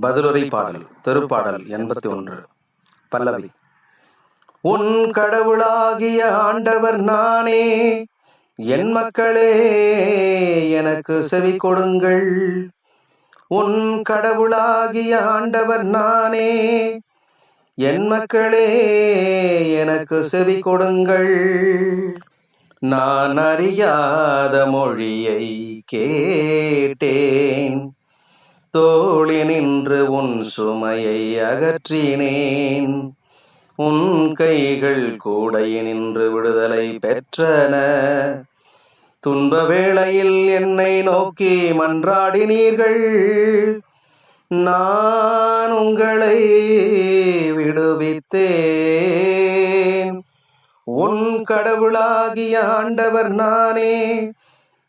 பதிலுரை பாடல் திருப்பாடல் எண்பத்தி ஒன்று பல்லவி. உன் கடவுளாகிய ஆண்டவர் நானே என் மக்களே எனக்கு செவி கொடுங்கள். உன் கடவுளாகிய ஆண்டவர் நானே என் மக்களே எனக்கு செவி கொடுங்கள். நான் அறியாத மொழியை கேட்டேன். தோழி நின்று உன் சுமையை அகற்றினேன். உன் கைகள் கூடை நின்று விடுதலை பெற்றன. துன்ப வேளையில் என்னை நோக்கி மன்றாடினீர்கள். நான் உங்களை விடுவித்தேன். உன் கடவுளாகிய ஆண்டவர் நானே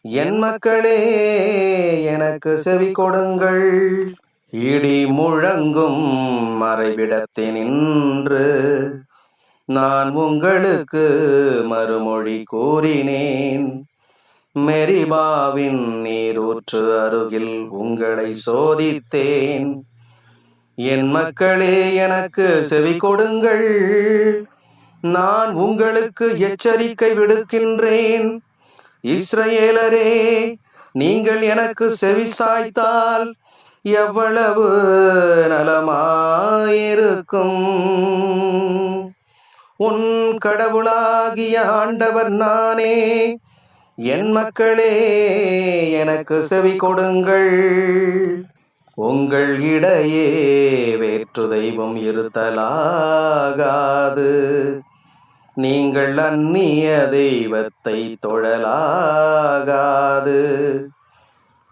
என் மக்களே எனக்கு செவி கொடுங்கள். இடி முழங்கும் மறைவிடத்தினின்று நான் உங்களுக்கு மறுமொழி கூறினேன். மெரிபாவின் நீரூற்று அருகில் உங்களை சோதித்தேன். என் மக்களே எனக்கு செவி கொடுங்கள். நான் உங்களுக்கு எச்சரிக்கை விடுக்கின்றேன். இஸ்ரேலரே நீங்கள் எனக்கு செவி சாய்த்தால் எவ்வளவு நலமாயிருக்கும்? உன் கடவுளாகிய ஆண்டவர் நானே என் மக்களே எனக்கு செவி கொடுங்கள். உங்கள் இடையே வேற்று தெய்வம் இருத்தலாகாது. நீங்கள் அந்நிய தெய்வத்தை தொழலாகாது.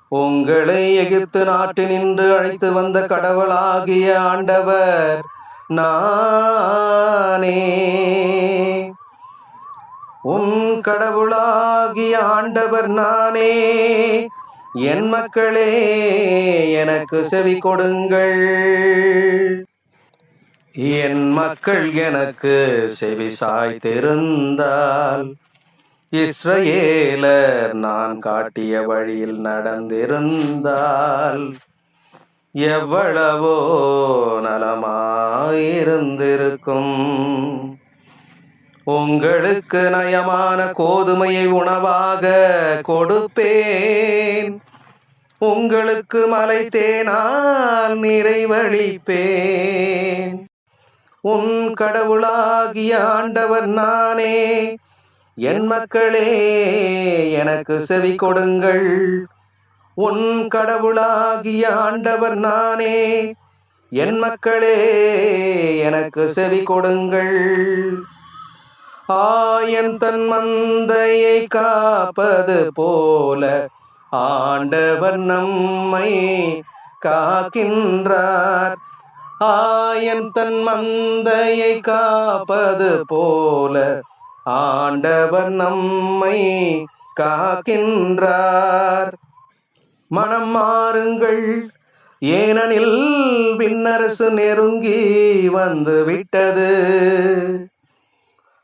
உங்களை எகிப்து நாட்டினின்று அழைத்து வந்த கடவுளாகிய ஆண்டவர் நானே. உன் கடவுளாகிய ஆண்டவர் நானே. என் மக்களே எனக்கு செவி கொடுங்கள். என் மக்கள் எனக்கு செவி சாய்த்திருந்தால் இஸ்ரவேலர் நான் காட்டிய வழியில் நடந்திருந்தால் எவ்வளவோ நலமாயிருந்திருக்கும். உங்களுக்கு நயமான கோதுமையை உணவாக கொடுப்பேன். உங்களுக்கு மலை தேனால் நிறைவழிப்பேன் உன் கடவுளாகிய ஆண்டவர் நானே. என் மக்களே எனக்கு செவி கொடுங்கள். உன் கடவுளாகிய ஆண்டவர் நானே. என் மக்களே எனக்கு செவி கொடுங்கள். ஆயன் தன் மந்தையை காப்பது போல ஆண்டவர் நம்மை காக்கின்றார். ஆயன் தன் மந்தையை காப்பது போல ஆண்டவர் நம்மை காக்கின்றார். மனம் மாறுங்கள். ஏனெனில் விண்ணரசு நெருங்கி வந்து விட்டது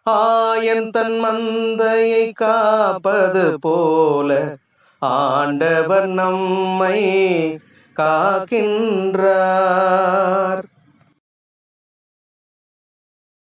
ஆயன் தன் மந்தையை காப்பது போல ஆண்டவர் நம்மை காக்கின்றார்.